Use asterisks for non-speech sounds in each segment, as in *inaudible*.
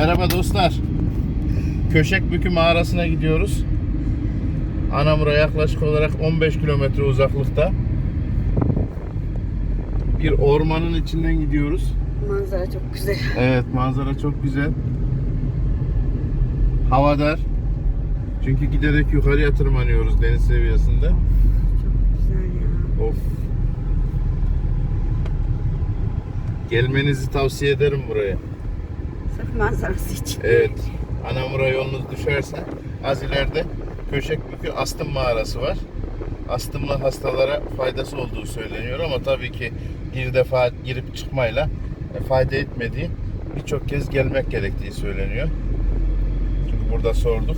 Merhaba dostlar. Köşekbükü mağarasına gidiyoruz. Anamur'a yaklaşık olarak 15 kilometre uzaklıkta. Bir ormanın içinden gidiyoruz. Manzara çok güzel. Evet manzara çok güzel. Hava dar. Çünkü giderek yukarıya tırmanıyoruz deniz seviyesinde. Çok güzel ya. Of. Gelmenizi tavsiye ederim buraya. *laughs* Manzarası için. Evet. Anamur'a yolunuz düşerse az ileride Köşekbükü Astım Mağarası var. Astımlı hastalara faydası olduğu söyleniyor ama tabii ki bir defa girip çıkmayla e, fayda etmediği birçok kez gelmek gerektiği söyleniyor. Çünkü burada sorduk.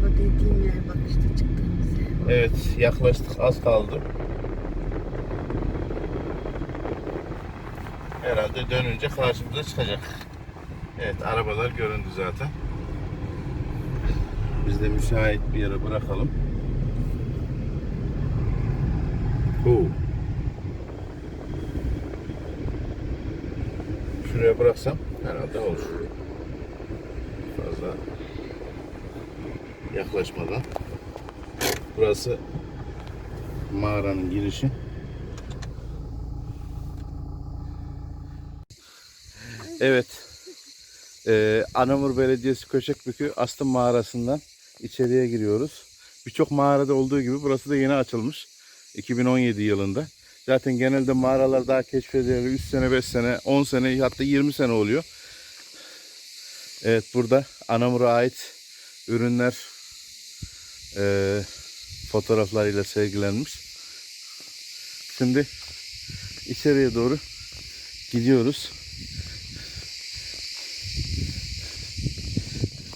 O dediğim yer bak işte çıktığımız yer. Evet yaklaştık az kaldı. Herhalde dönünce karşımıza çıkacak. Evet arabalar göründü zaten. Biz de müsait bir yere bırakalım. Oo. Şuraya bıraksam herhalde olur. Fazla yaklaşmadan. Burası mağaranın girişi. Evet. Ee, Anamur Belediyesi Köşekbükü Astım Mağarası'ndan içeriye giriyoruz. Birçok mağarada olduğu gibi burası da yeni açılmış. 2017 yılında. Zaten genelde mağaralar daha keşfedileli 3 sene, 5 sene, 10 sene hatta 20 sene oluyor. Evet burada Anamur'a ait ürünler eee fotoğraflarıyla sergilenmiş. Şimdi içeriye doğru gidiyoruz.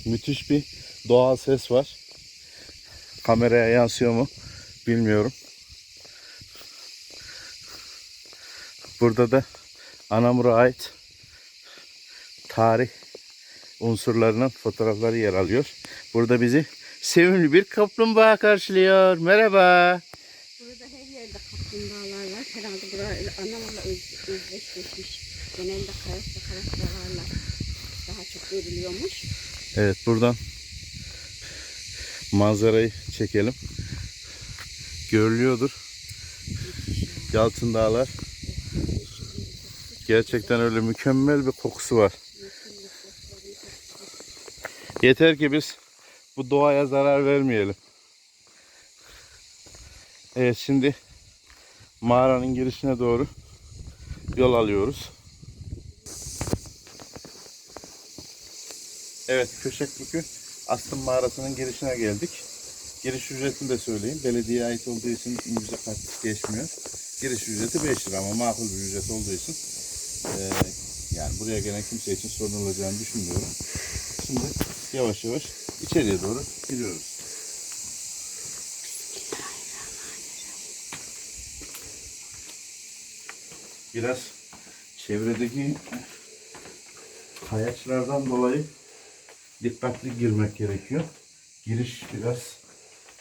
Müthiş bir doğal ses var. Kameraya yansıyor mu bilmiyorum. Burada da Anamur'a ait tarih unsurlarının fotoğrafları yer alıyor. Burada bizi sevimli bir kaplumbağa karşılıyor. Merhaba. Burada her yerde kaplumbağalar var. Herhalde burada anamla öz, özdeşleşmiş. Genelde karasla karaslarla daha çok görülüyormuş. Evet buradan manzarayı çekelim. Görülüyordur. Yalçın Dağlar. Gerçekten öyle mükemmel bir kokusu var. Yeter ki biz bu doğaya zarar vermeyelim. Evet şimdi mağaranın girişine doğru yol alıyoruz. Evet Köşekbükü Astım Mağarası'nın girişine geldik. Giriş ücretini de söyleyeyim. Belediyeye ait olduğu için müze kart geçmiyor. Giriş ücreti 5 lira ama makul bir ücret olduğu için eee, yani buraya gelen kimse için sorun olacağını düşünmüyorum. Şimdi yavaş yavaş içeriye doğru giriyoruz. Biraz çevredeki kayaçlardan dolayı dikkatli girmek gerekiyor. Giriş biraz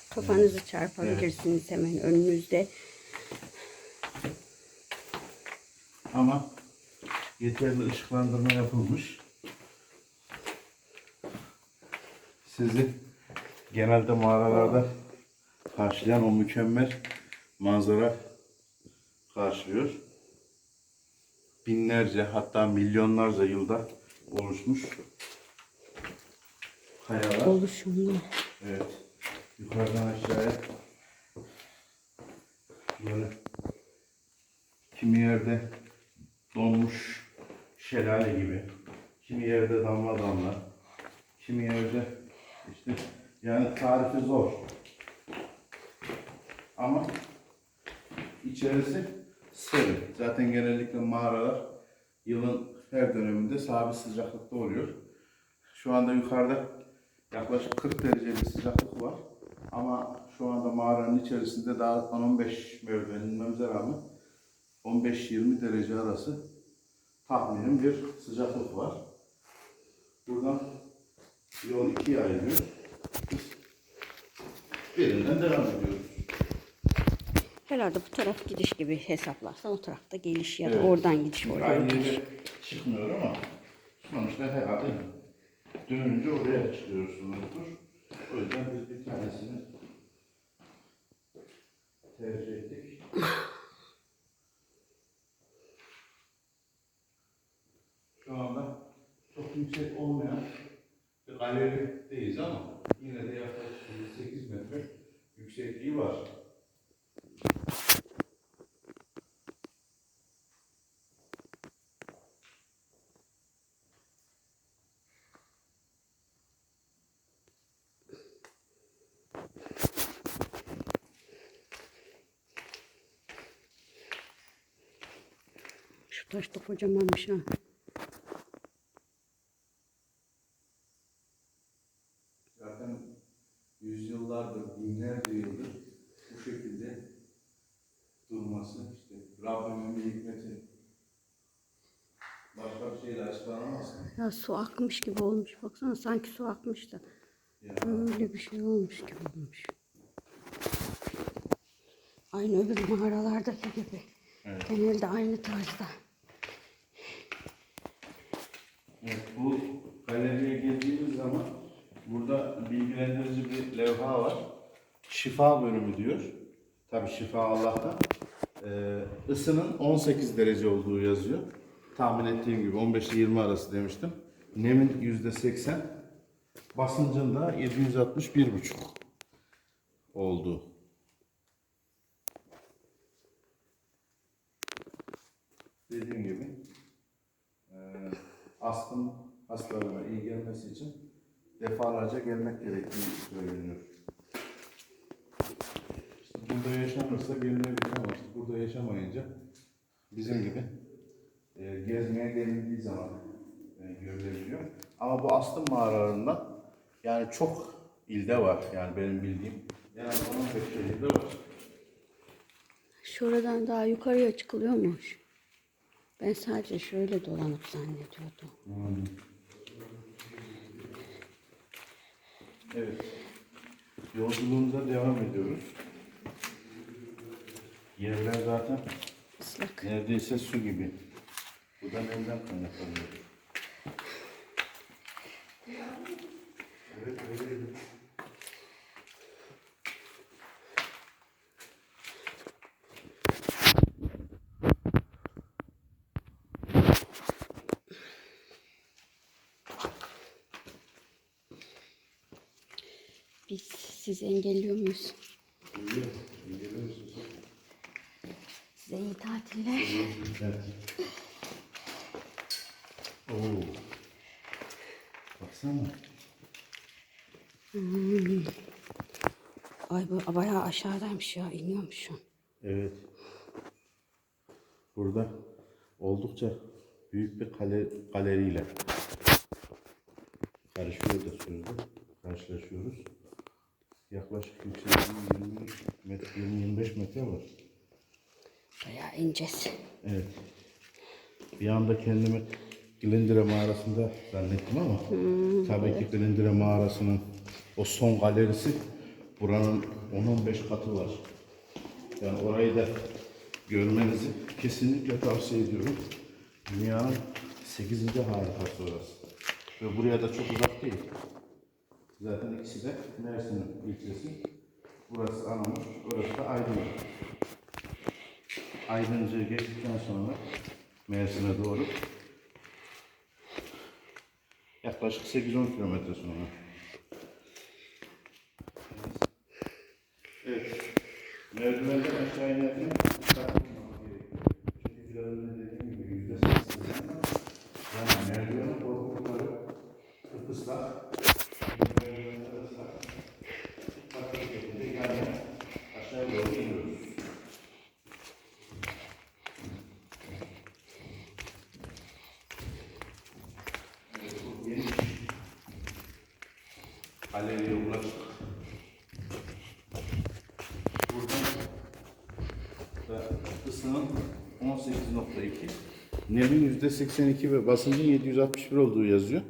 Kafanızı çarpabilirsiniz hemen önünüzde. ama yeterli ışıklandırma yapılmış. Sizi genelde mağaralarda karşılayan o mükemmel manzara karşılıyor. Binlerce hatta milyonlarca yılda oluşmuş kayalar. Oluşumlu. Evet. Yukarıdan aşağıya böyle kimi yerde donmuş şelale gibi, kimi yerde damla damla, kimi yerde işte yani tarifi zor. Ama içerisi serin. Zaten genellikle mağaralar yılın her döneminde sabit sıcaklıkta oluyor. Şu anda yukarıda yaklaşık 40 derece bir sıcaklık var. Ama şu anda mağaranın içerisinde daha 10-15 merdiven inmemize rağmen 15-20 derece arası tahminim bir sıcaklık var. Buradan yol ikiye ayrılıyor. Birinden devam ediyoruz. Herhalde bu taraf gidiş gibi hesaplarsan o tarafta geliş ya da Evet. oradan gidiş oradan aynı gidiş. çıkmıyor ama Sonuçta herhalde dönünce oraya çıkıyorsunuzdur. O yüzden biz bir tanesini tercih ettik. Şu anda çok yüksek olmayan bir galerideyiz ama yine de yaklaşık 8 metre yüksekliği var. Şu taş da kocamanmış ha. Zaten yüzyıllardır, binlerce yıldır bu şekilde durması işte Rabbimin bir hikmeti. Başka bir şeyle açıklanamaz. Ya su akmış gibi olmuş. Baksana sanki su akmış da. Ya. Öyle bir şey olmuş gibi olmuş. Aynı öbür mağaralardaki gibi. Evet. Genelde aynı tarzda. Evet, bu galeriye geldiğimiz zaman burada bilgilendirici bir levha var. Şifa bölümü diyor. Tabi şifa Allah'tan. Ee, ısının 18 derece olduğu yazıyor. Tahmin ettiğim gibi 15 ile 20 arası demiştim. Nemin %80. Basıncın da 761,5 oldu. Dediğim gibi astım hastalarına iyi gelmesi için defalarca gelmek gerektiği söyleniyor. İşte burada yaşanırsa gelinebilir ama işte burada yaşamayınca bizim gibi e, gezmeye gelindiği zaman e, görülebiliyor. Ama bu astım mağaralarından yani çok ilde var yani benim bildiğim. Yani 15 şehirde var. Şuradan daha yukarıya çıkılıyormuş. Ben sadece şöyle dolanıp zannediyordum. Evet. Yolculuğumuza devam ediyoruz. Yerler zaten Islak. neredeyse su gibi. Bu da nemden kaynaklanıyor. Evet, öyle. Biz sizi engelliyor muyuz? Geliyor. Geliyor musun? Size iyi tatiller. Oo. Baksana. Ay bu bayağı aşağıdaymış ya. iniyormuş şu an. Evet. Burada oldukça büyük bir kale, galeriyle karışıyor da sözde. Karşılaşıyoruz. Yaklaşık yüksekliği 20 metre, 20-25 metre var. Bayağı ineceğiz. Evet. Bir anda kendimi Glindire mağarasında zannettim ama tabii ki Glindire mağarasının o son galerisi buranın 10-15 katı var. Yani orayı da görmenizi kesinlikle tavsiye ediyorum. Dünyanın 8. harikası orası. Ve buraya da çok uzak değil. Zaten ikisi de Mersin ilçesi. Burası Anamur, orası da Aydın. Aydıncı'yı geçtikten sonra Mersin'e doğru yaklaşık 8-10 kilometre sonra. Evet. Merdivenden aşağı inerken dikkatli olmak gerekiyor. Çünkü biraz önce dediğim gibi yüzde seksen yani merdivenin korkulukları ıslak. Merdivenler ıslak. Dikkatli bir şekilde yani aşağıya doğru iniyoruz. Geniş galeriye ulaştık. Buradan da ısının 18.2, nemin %82 ve basıncın 761 olduğu yazıyor.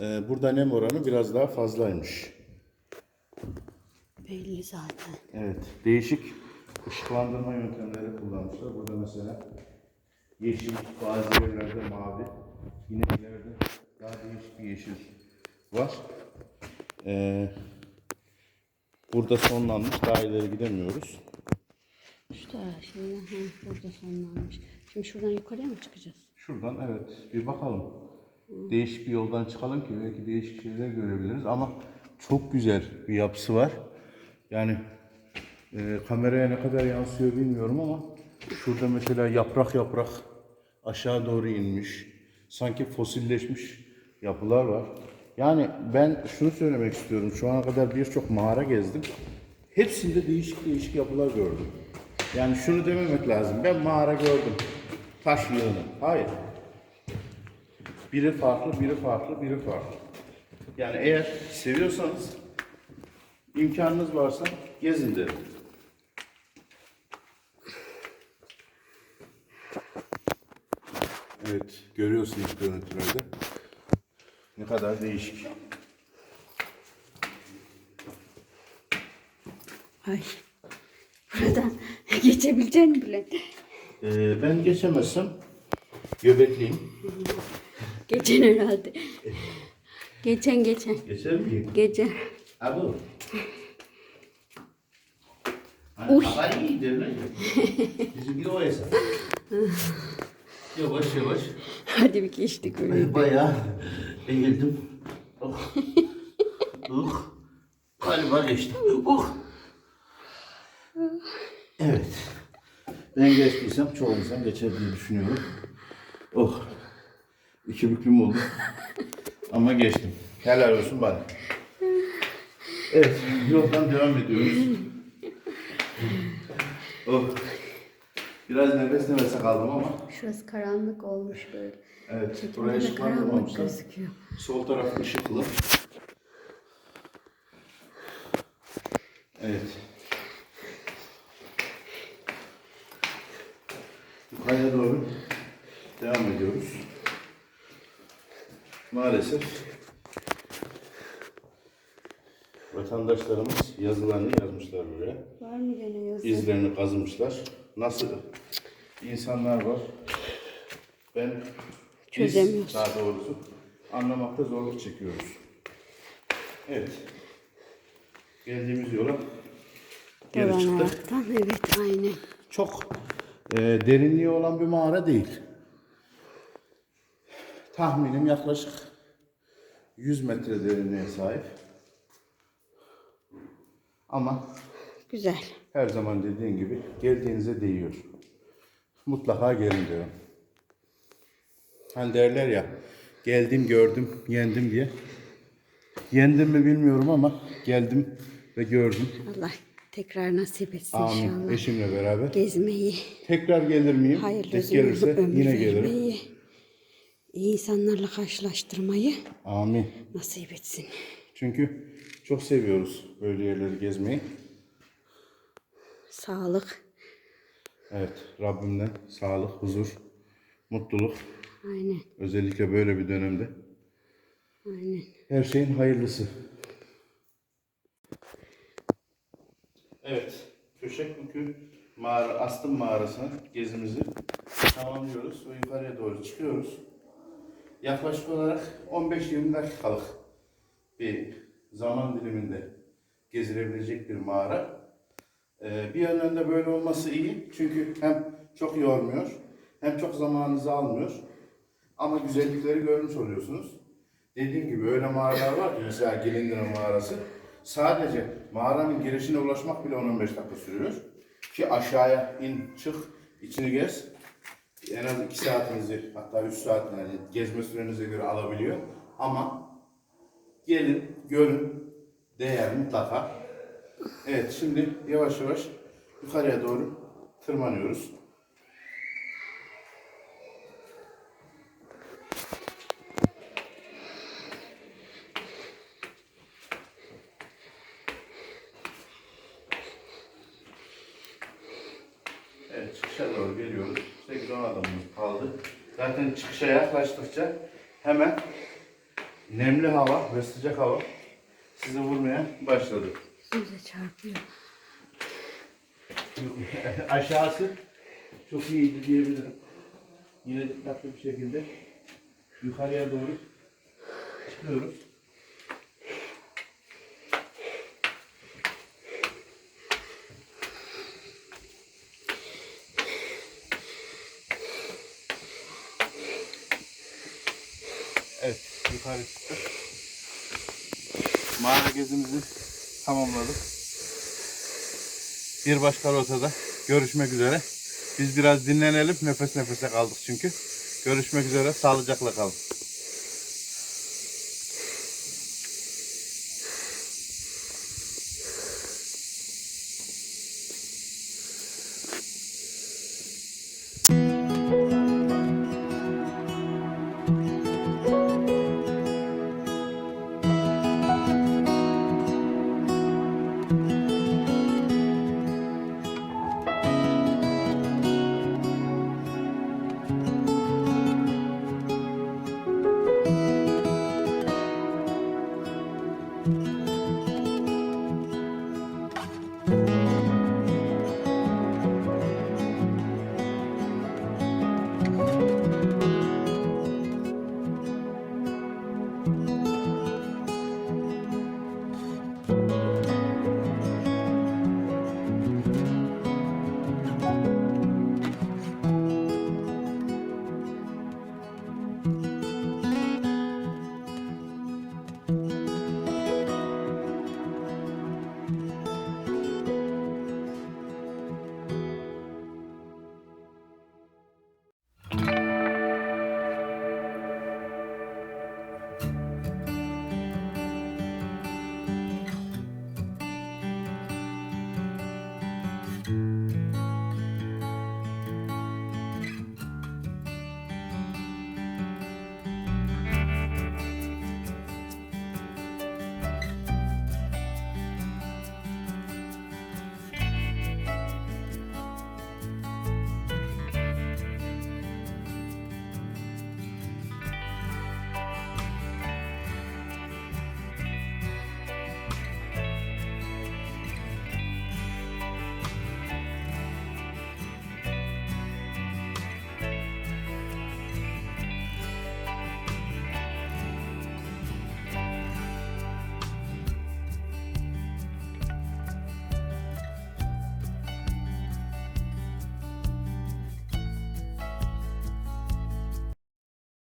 Ee, burada nem oranı biraz daha fazlaymış. Belli zaten. Evet, değişik ışıklandırma yöntemleri kullanmışlar. Burada mesela yeşil, bazı yerlerde mavi, yine ileride Daha değişik bir yeşil var. Ee, burada sonlanmış. Daha ileri gidemiyoruz. İşte şimdi burada sonlanmış. Şimdi şuradan yukarıya mı çıkacağız? Şuradan evet bir bakalım. Değişik bir yoldan çıkalım ki belki değişik şeyler görebiliriz ama çok güzel bir yapısı var. Yani e, kameraya ne kadar yansıyor bilmiyorum ama şurada mesela yaprak yaprak aşağı doğru inmiş. Sanki fosilleşmiş yapılar var. Yani ben şunu söylemek istiyorum. Şu ana kadar birçok mağara gezdim. Hepsinde değişik değişik yapılar gördüm. Yani şunu dememek lazım. Ben mağara gördüm. Taş yığını. Hayır. Biri farklı, biri farklı, biri farklı. Yani eğer seviyorsanız, imkanınız varsa gezin derim. Evet, görüyorsunuz görüntülerde. Ne kadar değişik. Ay. Buradan *laughs* geçebilecek misin Bülent? Ee, ben geçemezsem göbekliyim. Geçen herhalde. Geçen geçen. Geçer miyim? Geçen. Abu. Hani Uy. kafayı iyidir lan. Bizimki o hesap. Yavaş yavaş. Hadi bir geçtik öyle. Bayağı eğildim. Oh. Oh. Galiba geçtim. Oh. Evet. Ben geçtiysem çoğu insan geçer diye düşünüyorum. Oh. İki büklüm oldu. Ama geçtim. Helal olsun bana. Evet, yoldan devam ediyoruz. Oh. Biraz nefes nefese kaldım ama. Şurası karanlık olmuş böyle. Evet, Çekimde buraya ışıklandırmamışlar. Sol taraf ışıklı. Evet. Yukarıya doğru devam ediyoruz. Maalesef vatandaşlarımız yazılarını yazmışlar buraya. Var mı gene yazı? İzlerini kazımışlar. Nasıl insanlar var? Ben biz Çözemiyoruz. daha doğrusu anlamakta zorluk çekiyoruz. Evet. Geldiğimiz yola geri çıktık. Dolanaraktan evet aynen. Çok e, derinliği olan bir mağara değil. Tahminim yaklaşık 100 metre derinliğe sahip. Ama Güzel. her zaman dediğin gibi geldiğinize değiyor. Mutlaka gelin diyorum. Hani derler ya geldim gördüm yendim diye. Yendim mi bilmiyorum ama geldim ve gördüm. Allah tekrar nasip etsin Amin. inşallah. Eşimle beraber. Gezmeyi, Tekrar gelir miyim? hayırlı Tek gelirse ömür yine gelirim. vermeyi, iyi insanlarla karşılaştırmayı Amin. nasip etsin. Çünkü çok seviyoruz böyle yerleri gezmeyi. Sağlık. Evet, Rabbimden sağlık, huzur, mutluluk. Aynen. Özellikle böyle bir dönemde. Aynen. Her şeyin hayırlısı. Evet, Köşekbükü mağara, Astım mağarasına gezimizi tamamlıyoruz ve yukarıya doğru çıkıyoruz. Yaklaşık olarak 15-20 dakikalık bir zaman diliminde gezilebilecek bir mağara. Ee, bir yönden de böyle olması iyi çünkü hem çok yormuyor hem çok zamanınızı almıyor ama güzellikleri görmüş oluyorsunuz. Dediğim gibi öyle mağaralar var ki mesela Gelindire mağarası. Sadece mağaranın girişine ulaşmak bile 10-15 dakika sürüyor. Ki aşağıya in çık içini gez. En az 2 saatinizi hatta 3 saat yani gezme sürenize göre alabiliyor. Ama gelin görün değer mutlaka. Evet şimdi yavaş yavaş yukarıya doğru tırmanıyoruz. Evet çıkışa doğru geliyoruz. 8-10 adımımız kaldı. Zaten çıkışa yaklaştıkça hemen nemli hava ve sıcak hava sizi vurmaya başladı. Bize çarpıyor. *laughs* Aşağısı çok iyiydi diyebilirim. Yine dikkatli bir şekilde yukarıya doğru Çıkıyoruz. Çıktık. Mağara gezimizi tamamladık. Bir başka rotada görüşmek üzere. Biz biraz dinlenelim. Nefes nefese kaldık çünkü. Görüşmek üzere. Sağlıcakla kalın.